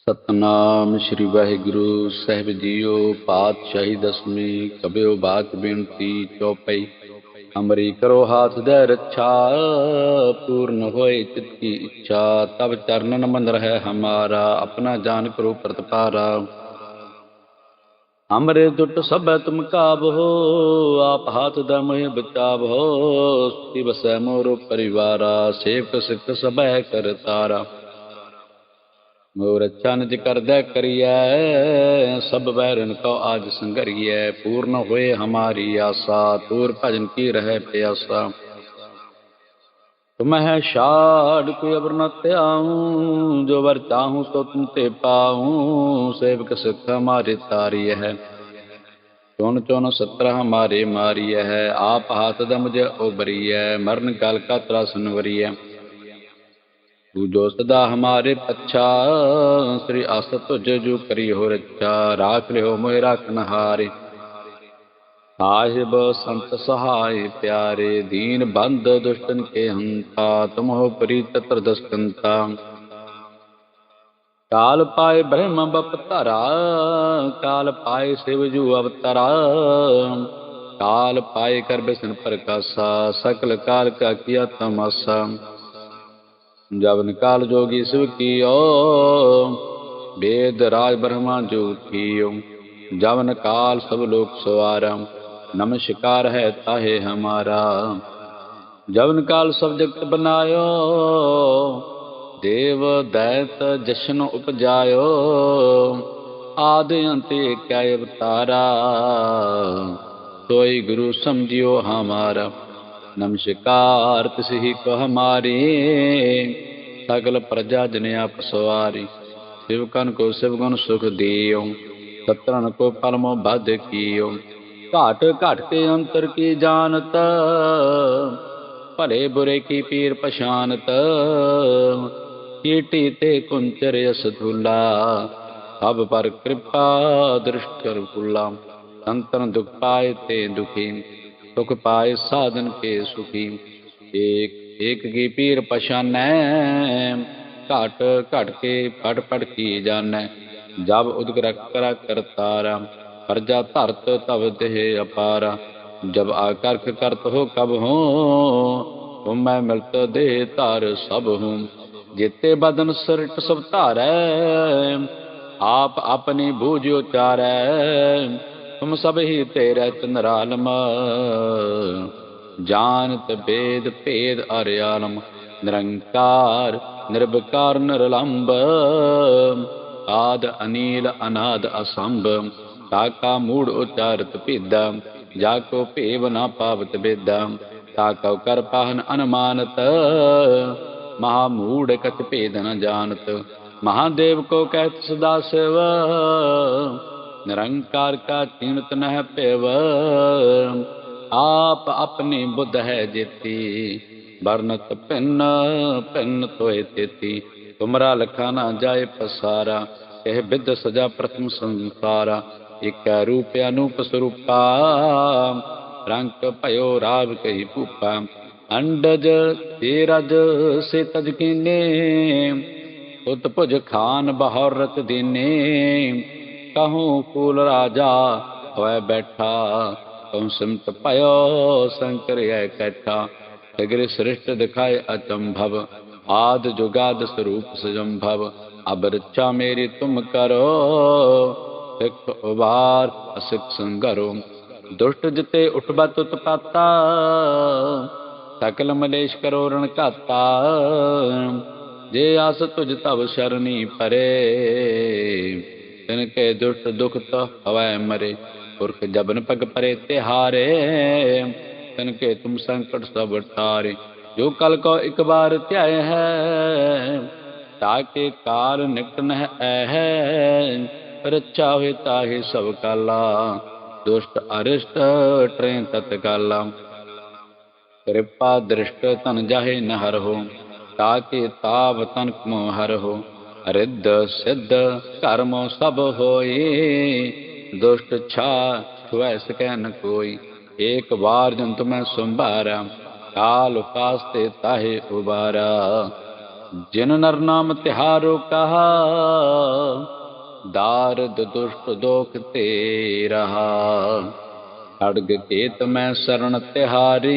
ਸਤਨਾਮ ਸ੍ਰੀ ਵਾਹਿਗੁਰੂ ਸਾਹਿਬ ਜੀਓ, ਪਾਤਸ਼ਾਹੀ ਦਸਵੀਂ, ਕਬਿਓ ਬਾਤ ਬੇਨਤੀ ਚੌਪਈ। ਅਮਰੀ ਕਰੋ ਹਾਥ ਦੇ ਰੱਛਾ, ਪੂਰਨ ਹੋਏ ਚਿਤ ਕੀ ਇੱਛਾ। ਤਬ ਚਰਨਨ ਮੰਦਰ ਹੈ ਹਮਾਰਾ, ਆਪਣਾ ਜਾਨ ਕਰੋ ਪ੍ਰਤਪਾਰਾ। ਹਮਰੇ ਦੁੱਟ ਸਭੈ ਤੁਮ ਕਾਬਹੋ, ਆਪ ਹਾਥ ਦਾ ਮੋਹਿ ਬਚਾਵੋ ਸਤੀ ਬਸੈ ਮੋਰੋ ਪਰਿਵਾਰਾ, ਸੇਵਕ ਸਿੱਖ ਸਭੈ ਕਰਤਾਰਾ। ਮੋਰ ਚਨਜ ਕਰਦਾ ਕਰੀਐ, ਸਭ ਵੈਰਨ ਕੋ ਆਜ ਸੰਗਰੀਐ, ਪੂਰਨ ਹੋਏ ਹਮਾਰੀ ਆਸਾ, ਤੂਰ ਭਜਨ ਕੀ ਰਹਿ ਪਿਆਸਾ। ਤੁਮਹਿ ਛਾੜ ਕੋਈ ਅਬਰ ਨ ਧਿਆਉ, ਜੋ ਵਰ ਚਾਹੂੰ ਸੋ ਤੁਮ ਤੇ ਪਾਉ, ਸੇਵਕ ਸਿੱਖ ਹਮਾਰੇ ਤਾਰੀ ਹੈ ਚੁਣ ਚੁਣ ਸਤਰ ਹਮਾਰੇ ਮਾਰੀ ਹੈ ਆਪ ਹਾਥ ਦਮ ਮੁਝੇ ਉਬਰੀ ਹੈ ਮਰਨ ਕਾਲ ਕਾ ਤਰਾ ਸੁਨਵਰੀ ਹੈ ਤੂ ਜੋ ਸਦਾ ਹਮਾਰੇ ਪੱਛਾ, ਸ੍ਰੀ ਅਸ ਤੁਜ ਜੋ ਕਰੀ ਹੋ ਰੱਛਾ ਰਾਖ ਲਿਓ ਮੋਹਿ ਰਾਖਨ ਹਾਰੇ ਸਾਹਿਬ ਸੰਤ ਸਹਾਇ ਪਿਆਰੇ, ਦੀਨ ਬੰਦ ਦੁਸ਼ਟਨ ਕੇ ਹੰਤਾ, ਤੁਮਹੁ ਪ੍ਰੀਤ ਪ੍ਰਦਸਕੰਤਾ ਕਾਲ ਪਾਏ ਬ੍ਰਹਮ ਬਪਤਰਾ ਕਾਲ ਪਾਏ ਸਿਵ ਜੂ ਅਵਤਰਾ। ਕਾਲ ਪਾਏ ਕਰ ਬਿਸਨ ਪ੍ਰਕਾਸ਼ਾ, ਸਕਲ ਕਾਲ ਕਾ ਕੀਆ ਤਮਾਸਾ। जब निकाल जोगी शिव की ओ वेद राज ब्रह्मा जोग की जवन काल सब लोग सवारा नमस्कार है ताहे हमारा जवन काल सब जगत बनायो देव दैत जशन उपजायो आदि अंत क्या अवतारा सोई गुरु समझियो हमारा ਨਮਸ਼ਕਾਰ, ਤਿਸਹੀ ਕਹ ਮਾਰੇ। ਸਗਲ ਪ੍ਰਜਾ ਜਨ ਆਪ ਸਵਾਰੀ। ਸਿਵਕਨ ਕੋ ਸਿਵਗਨ ਸੁਖ ਦਿਓ। ਸਤਰਨ ਕੋ ਪਰਮੋ ਬਦ ਕੀਓ। ਘਾਟ ਘਟ ਕੇ ਅੰਤਰ ਕੀ ਜਾਣਤ? ਭਲੇ ਬੁਰੇ ਕੀ ਪੀਰ ਪਛਾਨਤ? ਕੀਟੀ ਤੇ ਕੁੰਚਰ ਅਸਧੁਲਾ ਹਬ ਪਰ ਕਿਰਪਾ ਦ੍ਰਿਸ਼ ਕਰ ਕੁਲਾ ਸੰਤਨ ਦੁਖ ਪਾਏ ਤੇ ਦੁਖੀ। ਸੁਖ ਪਾਏ ਸਾਧਨ ਕੇ ਸੁਖੀ। ਏਕ ਏਕ ਕੀ ਪੀਰ ਪਛਾਨੈ, ਘਟ ਘਟ ਕੇ ਪੜ ਪੜ ਕੀ ਜਾਣੈ। ਜਬ ਉਦਗਰ ਕਰਾ ਕਰਤਾਰਾ ਪਰਜਾ ਧਰਤ ਤਵ ਦੇਹ ਅਪਾਰਾ। ਜਬ ਆਕਰਖ ਕਰਤ ਹੋ ਕਬ ਹੋ, ਤੁਮ ਮੈਂ ਮਿਲਤ ਦੇ ਧਾਰ ਸਭ ਹੂੰ। ਜਿਤੇ ਬਦਨ ਸਿਰਟ ਸਭ ਧਾਰੈ, ਆਪ ਆਪਣੀ ਬੂਝ ਉਚਾਰੈ। ਤੁਮ ਸਭ ਹੀ ਤੇਰੇ ਤਨਰਾਲਮ ਜਾਣਤ ਬੇਦ ਭੇਦ ਅਰਿਆਲਮ ਨਿਰੰਕਾਰ ਨਿਰਭਕਾਰ ਨਿਰਲੰਬ। ਆਦ ਅਨੀਲ, ਅਨਾਦ ਅਸੰਭ। ਤਾਕਾ ਮੂੜ ਉਚਾਰਤ ਭੇਦਾ। ਜਾ ਕੋ ਭੇਵ ਨਾ ਪਾਵਤ ਬੇਦਾ ਤਾਕਉ ਕਰ ਪਾਹਨ ਅਨਮਾਨਤ। ਮਹਾ ਮੂੜ ਕਤ ਭੇਦ ਨ ਜਾਣਤ। ਮਹਾਦੇਵ ਕੋ ਕਹਿਤ ਸਦਾ ਸਿਵ। ਨਿਰੰਕਾਰ ਕਾ ਚਿੰਤ ਨਹਿ ਭੇਵ, ਆਪ ਆਪਣੀ ਬੁੱਧ ਹੈ ਜੇਤੀ। ਬਰਨਤ ਪਿੰਨ ਪਿੰਨ ਤੋਏ ਤੇਤੀ। ਤੁਮਰਾ ਲਖਾ ਨਾ ਜਾਏ ਪਸਾਰਾ, ਇਹ ਬਿਦ ਸਜਾ ਪ੍ਰਥਮ ਸੰਸਾਰਾ। ਇਕ ਰੂਪ ਅਨੂਪ ਸਰੂਪਾ ਰੰਗ ਭਇਓ ਰਾਵ ਕਹੀ ਭੂਪਾ। ਅੰਡਜ ਤੇ ਰਜ ਸੇ ਤਜ ਕੀਨੇ ਉਤ ਭੁਜ ਖਾਨ ਬਹਰਤ ਦੀਨੇ। ਕਹੂੰ ਕੂਲ ਰਾਜਾ, ਹੋਇ ਬੈਠਾ। ਤੁਮ ਸਿਮਤ ਭਇਓ ਸੰਕਰਿਆ ਕੈਠਾ। ਸਗਰੇ ਸ੍ਰਿਸ਼ਟ ਦਿਖਾਏ ਅਚੰਭਵ, ਆਦ ਜੁਗਾਦ ਸਰੂਪ ਸਜੰਭਵ। ਅਬ ਰੱਛਾ ਮੇਰੀ ਤੁਮ ਕਰੋ, ਸਿੱਖ ਉਬਾਰ ਅਸਿਕ ਸੰਗਰੋ। ਦੁਸ਼ਟ ਜਿਤੇ ਉਠਬਾ ਤੁਤ ਪਾਤਾ ਸਕਲ ਮਲੇਸ਼ ਕਰੋ ਰਣ ਘਾਤਾ। ਜੇ ਆਸ ਤੁਜ ਤਵ ਸ਼ਰਨੀ ਪਰੇ तिनके दुष्ट दुख तो हवै मरे पुरख जबन पग परे तिहारे ਤਨ ਕੇ ਤੁਮ ਸੰਕਟ ਸਭ ਟਾਰੇ ਜੋ ਕਲ ਕੋ ਇੱਕ ਬਾਰ ਧਿਆਏ ਹੈ ਤਾਕੇ ਕਾਲ ਨਿਕਟ ਨਹਿ ਐ ਹੈ ਰੱਛਾ ਹੋਏ ਤਾਹੇ ਸਭ ਕਾਲਾ ਦੁਸ਼ਟ ਅਰਿਸ਼ਟ ਟ੍ਰੈ ਤਤ ਕਾਲਾ ਕਿਰਪਾ ਦ੍ਰਿਸ਼ਟ ਤਨ ਜਾਹੇ ਨਹਰ ਹੋ ਤਾਕੇ ਤਾਪ ਤਨ ਕਮੋ ਹਰ ਹੋ ਰਿੱਧ ਸਿੱਧ ਕਰਮ ਸਭ ਹੋਏ, ਦੁਸ਼ਟ ਛਾ ਛੁਐ ਸਕੈ ਨ ਕੋਈ, ਏਕ ਵਾਰ ਜਨ ਤੁਮੈ ਸੰਭਾਰਾ, ਕਾਲ ਕਾਸਤੇ ਤਾਹੇ ਉਬਾਰਾ। ਜਿਨ ਨਰ ਨਾਮ ਤਿਹਾਰੋ ਕਹਾ, ਦਾਰਦ ਦੁਸ਼ਟ ਦੋਖ ਤੇ ਰਹਾ। ਅੜਗ ਕੇਤ ਮੈਂ ਸਰਣ ਤਿਹਾਰੇ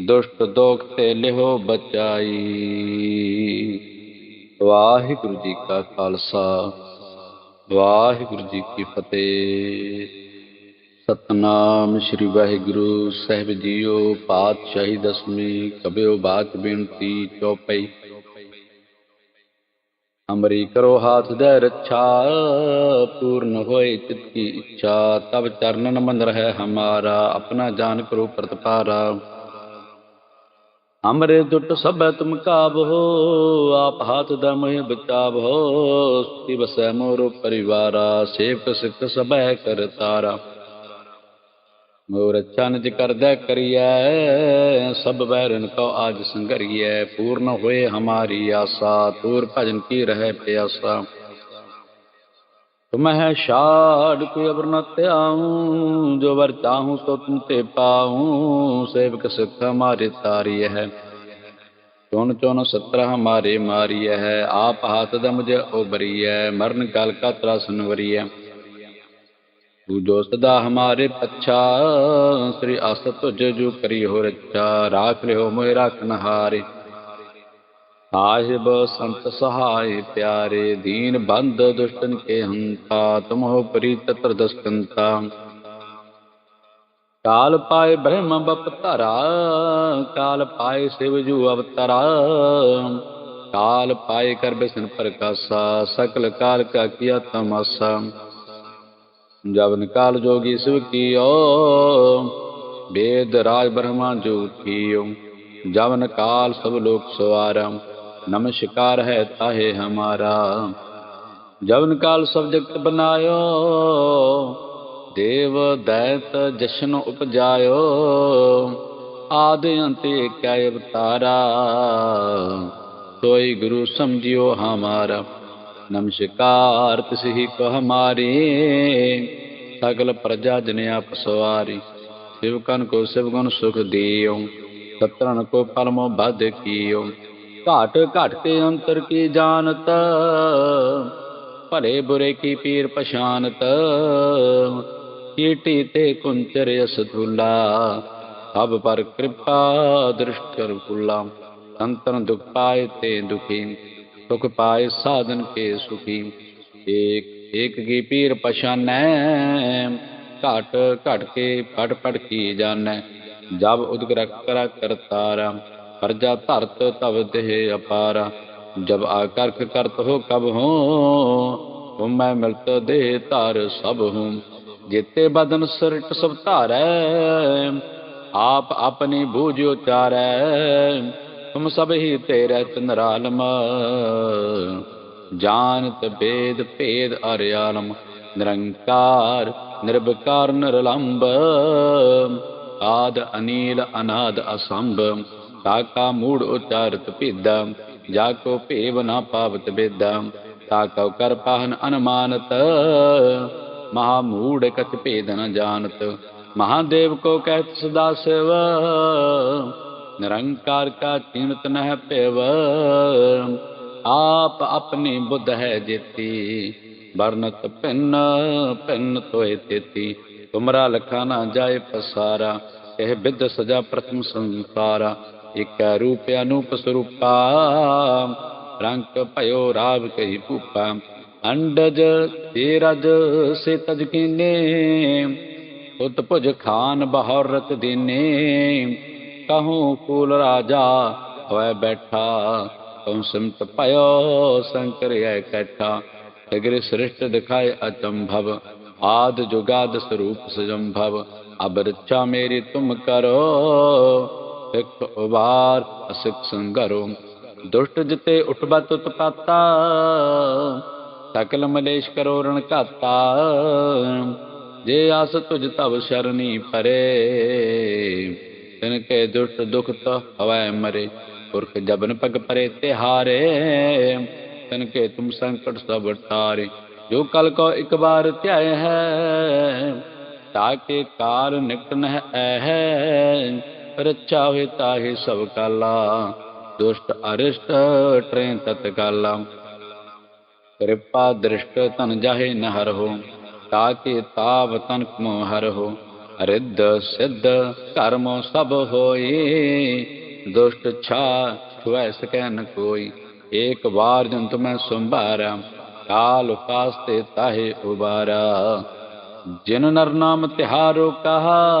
ਦੁਸ਼ਟ ਦੋਖ ਤੇ ਲਿਹੋ ਬਚਾਈ। ਵਾਹਿਗੁਰੂ ਜੀ ਕਾ ਖਾਲਸਾ, ਵਾਹਿਗੁਰੂ ਜੀ ਕੀ ਫਤਿਹ। ਸਤਨਾਮ ਸ੍ਰੀ ਵਾਹਿਗੁਰੂ ਸਾਹਿਬ ਜੀਓ, ਪਾਤਸ਼ਾਹੀ ਦਸਵੀਂ ਕਬਿਓ ਬਾਤ ਬੇਨਤੀ ਚੌਪਈ। ਅਮਰੀ ਕਰੋ ਹਾਥ ਦੇ ਰੱਛਾ, ਪੂਰਨ ਹੋਏ ਚਿਤ ਕੀ ਇੱਛਾ। ਤਬ ਚਰਨਨ ਮੰਦ ਰਹਿ ਹਮਾਰਾ, ਆਪਣਾ ਜਾਨ ਕਰੋ ਪ੍ਰਤਪਾਰਾ। ਅਮਰੇ ਦੁੱਟ ਸਭੈ ਤੁਮ ਕਾਬੋ ਆਪ ਹਾਥ ਦਾ ਮੋਹਿ ਬਚਾਵੋ ਸੁਖੀ ਬਸੈ ਮੋਰੋ ਪਰਿਵਾਰਾ, ਸੇਵਕ ਸਿੱਖ ਸਭੈ ਕਰ ਤਾਰਾ। ਮੋਰ ਚਨਜ ਕਰਦਾ ਕਰੀਐ, ਸਭ ਬੈਰਨ ਕੋ ਆਜ ਸੰਗਰੀਐ ਪੂਰਨ ਹੋਏ ਹਮਾਰੀ ਆਸਾ, ਤੂਰ ਭਜਨ ਕੀ ਰਹਿ ਪਿਆਸਾ। ਤੁਮਹਿ ਛਾੜ ਕੋਈ ਅਬਰ ਨ ਧਿਆਉ, ਜੋ ਵਰ ਚਾਹੂ ਸੋ ਤੁਮ ਤੇ ਪਾਉ। ਸੇਵਕ ਸਿੱਖ ਹਮਾਰੇ ਤਾਰੀ ਹੈ। ਚੁਣ ਚੁਣ ਸਤਰ ਹਮਾਰੇ ਮਾਰੀ ਹੈ। ਆਪ ਹੱਥ ਦਮਜ ਉਬਰੀ ਹੈ ਮਰਨ ਕਲ ਕਾ ਤਰਾ ਸੁਨਵਰੀ ਹੈ ਤੂੰ ਜੋ ਸਦਾ ਹਮਾਰੇ ਪੱਛਾ, ਸ੍ਰੀ ਅਸਤ ਤੁਜ ਜੋ ਕਰੀ ਹੋ ਰਚਾ ਰਾਖ ਲਿਓ ਮੋਇ ਰਾਖ ਨਹਾਰੇ। ਸਾਹਿਬ ਸੰਤ ਸਹਾਇ ਪਿਆਰੇ, ਦੀਨ ਬੰਦ ਦੁਸ਼ਟਨ ਕੇ ਹੰਤਾ, ਤੁਮਹੁ ਪ੍ਰੀਤ ਤਰਦਸਕੰਤਾ। ਕਾਲ ਪਾਏ ਬ੍ਰਹਮ ਬਪਤਰਾ ਕਾਲ ਪਾਏ ਸਿਵ ਜੂ ਅਵਤਰਾ। ਕਾਲ ਪਾਏ ਕਰ ਬਿਸਨ ਪ੍ਰਕਾਸ਼ਾ, ਸਕਲ ਕਾਲ ਕਾ ਕੀਆ ਤਮਸਾ। ਜਵਨ ਕਾਲ ਜੋਗੀ ਸਿਵ ਕੀਓ, ਬੇਦ ਰਾਜ ਬ੍ਰਹਮਾ ਜੋਗੀਓ ਜਵਨ ਕਾਲ ਸਭ ਲੋਕ ਸਵਾਰਮ ਨਮਸਕਾਰ ਹੈ ਤਾਹੇ ਹਮਾਰਾ। ਜਵਨ ਕਾਲ ਸਭ ਜਗਤ ਬਨਾਇਓ। ਦੇਵ ਦੈਤ ਜਸ਼ਨ ਉਪਜਾਇਓ। ਆਦਿ ਅੰਤੇ ਕੈ ਅਵਤਾਰਾ। ਸੋਈ ਗੁਰੂ ਸਮਝਿਓ ਹਮਾਰਾ। ਨਮਸਕਾਰ ਤਿਸ ਕੋ ਹਮਾਰੇ। ਸਗਲ ਪ੍ਰਜਾ ਜਨ ਆਪ ਸਵਾਰੀ। ਸਿਵਕਨ ਕੋ ਸਿਵਗੁਣ ਸੁਖ ਦਿਓ। ਸਤਰਨ ਕੋ ਪਰਮੋ ਬਧ ਕੀਓ। ਘਾਟ ਘਟ ਕੇ ਅੰਤਰ ਕੀ ਜਾਣਤ? ਭਲੇ ਬੁਰੇ ਕੀ ਪੀਰ ਪਛਾਨਤ? ਕੀਟੀ ਤੇ ਕੁੰਚਰ ਅਸਧੁਲਾ ਅਬ ਪਰ ਕਿਰਪਾ ਦ੍ਰਿਸ਼ਟ ਕਰ ਕੁਲਾ ਅੰਤਨ ਦੁਖ ਪਾਏ ਤੇ ਦੁਖੀ। ਸੁਖ ਪਾਏ ਸਾਧਨ ਕੇ ਸੁਖੀ। ਏਕ ਏਕ ਕੀ ਪੀਰ ਪਛਾਨੈ? ਘਟ ਘਟ ਕੇ ਪੜ ਪੜ ਕੀ ਜਾਣੈ? ਜਬ ਉਦਗਰਕ ਕਰਾ ਕਰਤਾਰਾ। ਪਰਜਾ ਧਰਤ ਤਵ ਤੇ ਅਪਾਰ। ਜਬ ਆਕਰਕ ਕਰਤ ਹੋ ਕਬ ਹੋ ਹੂੰ ਮੈਂ ਮਿਲਤ ਦੇ ਧਰ ਸਭ ਹੂੰ। ਜੇਤੇ ਬਦਨ ਸਿਰਟ ਸਭ ਧਾਰੈ, ਆਪ ਆਪਣੀ ਬੂਝ ਉਚਾਰੈ। ਤੁਮ ਸਭ ਹੀ ਤੇਰੇ ਤਨਰਾਲਮ ਜਾਨਤ ਭੇਦ ਭੇਦ ਅਰਿਆਲਮ ਨਿਰੰਕਾਰ ਨਿਰਭਕਾਰ ਨਿਰਲੰਬ, ਆਦ ਅਨੀਲ, ਅਨਾਦ ਅਸੰਭ। ਤਾਕਾ ਮੂੜ ਉਚਾਰਤ ਭੇਦਾ, ਜਾ ਕੋ ਭੇਵ ਨਾ ਪਾਵਤ ਬੇਦਾ, ਤਾ ਕਰ ਪਾਹਨ ਅਨਮਾਨਤ। ਮਹਾ ਮੂੜ ਕਛ ਭੇਦ ਨ ਜਾਣਤ, ਮਹਾਦੇਵ ਕੋ ਕਹਿਤ ਸਦਾ ਸਿਵ। ਨਿਰੰਕਾਰ ਕਾ ਚਿੰਤ ਨਹਿ ਪਿਵ ਆਪ ਆਪਣੀ ਬੁੱਧ ਹੈ ਜੇਤੀ, ਵਰਨਤ ਪਿੰਨ ਪਿੰਨ ਤੋਏ ਤੇਤੀ। ਤੁਮਰਾ ਲਖਾ ਨਾ ਜਾਏ ਪਸਾਰਾ, ਇਹ ਬਿਦ ਸਜਾ ਪ੍ਰਥਮ ਸੰਸਾਰਾ। ਇਕ ਰੂਪ ਅਨੂਪ ਸਰੂਪਾ, ਰੰਗ ਭਇਓ ਰਾਵ ਕਹੀ ਭੂਪਾ। ਅੰਡਜ ਤੇਰਜ ਸੇ ਤਜ ਕੀਨੇ, ਉਤ ਭੁਜ ਖਾਨ ਬਹਰਤ ਦੀਨੇ। ਕਹੂੰ ਕੂਲ ਰਾਜਾ ਹੋਇ ਬੈਠਾ ਕਉ ਸਮਤ ਭਇਓ ਸੰਕਰਿਆ ਕੈਠਾ। ਸਗਰੇ ਸ੍ਰਿਸ਼ਟ ਦਿਖਾਏ ਅਚੰਭਵ, ਆਦ ਜੁਗਾਦ ਸਰੂਪ ਸਜੰਭਵ। ਅਬਰਚਾ ਮੇਰੀ ਤੁਮ ਕਰੋ ਇਕ ਉਬਾਰ ਅਸਿਕ ਸੰਗਰੋ, ਦੁਸ਼ਟ ਜਿਤੇ ਉਟਬਾ ਤੁਤ ਪਾਤਾ ਸਕਲ ਮਲੇਸ਼ ਕਰੋ ਰਣ ਘਾਤਾ, ਜੇ ਆਸ ਤੁਝ ਤਵ ਸ਼ਰਨੀ ਪਰੇ, ਤਿਨ ਕੇ ਦੁਸ਼ਟ ਦੁਖ ਤ ਹਵੈ ਮਰੇ, ਪੁਰਖ ਜਬਨ ਪਗ ਪਰੇ ਤੇ ਹਾਰੇ ਤਨ ਕੇ ਤੁਮ ਸੰਕਟ ਸਭ ਟਾਰੇ ਜੋ ਕਲ ਕੋ ਇਕ ਬਾਰ ਧਿਆਇ ਹੈ ਤਾਕੇ ਕਾਰ ਨਿਕਟ ਨਹਿ ਹੈ ਰੱਛਾ ਹੋਏ ਤਾਹੇ ਸਭ ਕਾਲਾ, ਦੁਸ਼ਟ ਅਰਿਸ਼ਟ ਟ੍ਰੇਨ ਤਤ ਕਾਲਾ। ਕਿਰਪਾ ਦ੍ਰਿਸ਼ਟ ਤਨ ਜਾਹੇ ਨ ਹਰਹੁ, ਤਾਕੇ ਤਾਵ ਤਨ ਕਮੋ ਹਰਹੁ। ਰਿੱਧ ਸਿੱਧ ਕਰਮੋ ਸਭ ਹੋਈ ਦੁਸ਼ਟ ਛਾ ਛੁਐ ਸਕੈ ਨ ਕੋਈ। ਏਕ ਵਾਰ ਜੰਤ ਮੈਂ ਸੰਭਾਰਾ, ਕਾਲ ਕਾਸਤੇ ਤਾਹੇ ਉਬਾਰਾ। ਜਿਨ ਨਰ ਨਾਮ ਤਿਹਾਰੋ ਕਹਾ